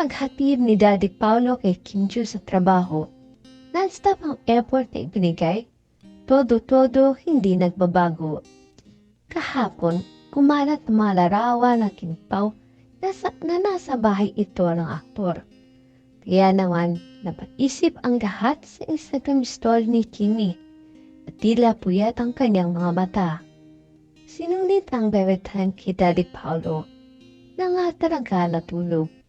paghatid ni Daddy Paulo kay Kim Ju sa trabaho, non-stop ang effort na ibinigay. Todo-todo hindi nagbabago. Kahapon, kumalat ang mga larawan ng Kim Pao na, sa, na nasa bahay ito ng aktor. Kaya naman, napaisip ang lahat sa Instagram story ni Kimi at tila puyat ang kanyang mga mata. Sinunit ang beretan kay Daddy Paulo na nga talaga natulog.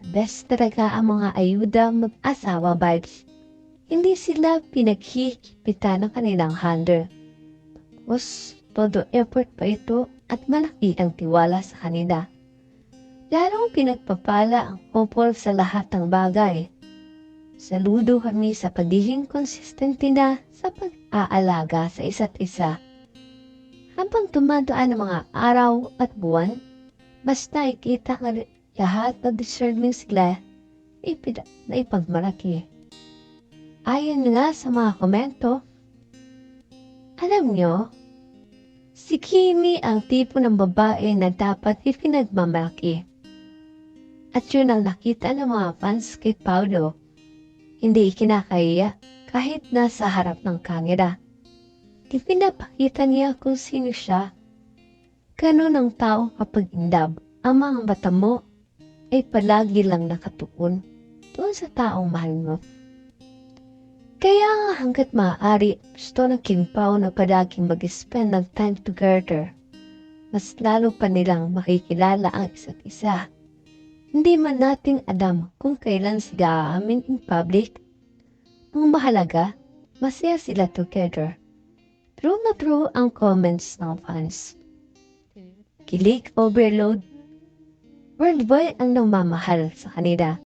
Best talaga ang mga ayuda mag-asawa vibes. Hindi sila pinaghihipitan ng kanilang handler. Tapos, todo effort pa ito at malaki ang tiwala sa kanila. Lalong pinagpapala ang couple sa lahat ng bagay. Saludo kami sa pagiging consistent na sa pag-aalaga sa isa't isa. Habang tumadaan ang mga araw at buwan, basta ikita lahat na deserving sila ipida, na ipagmalaki. Ayon nga sa mga komento, alam nyo, si Kimi ang tipo ng babae na dapat ipinagmamalaki. At yun ang nakita ng mga fans kay Paulo. Hindi ikinakaya kahit nasa harap ng kamera. Ipinapakita niya kung sino siya. Ganon ang tao kapag indab. Ang mga mata mo ay palagi lang nakatuon doon sa taong mahal mo. Kaya nga hanggat maaari, gusto ng Kim Pao na palaging mag-spend ng time together. Mas lalo pa nilang makikilala ang isa't isa. Hindi man nating alam kung kailan sila aamin in public. Ang mahalaga, masaya sila together. True na true ang comments ng fans. Kilig overload. Worldwide ang namamahal sa kanila.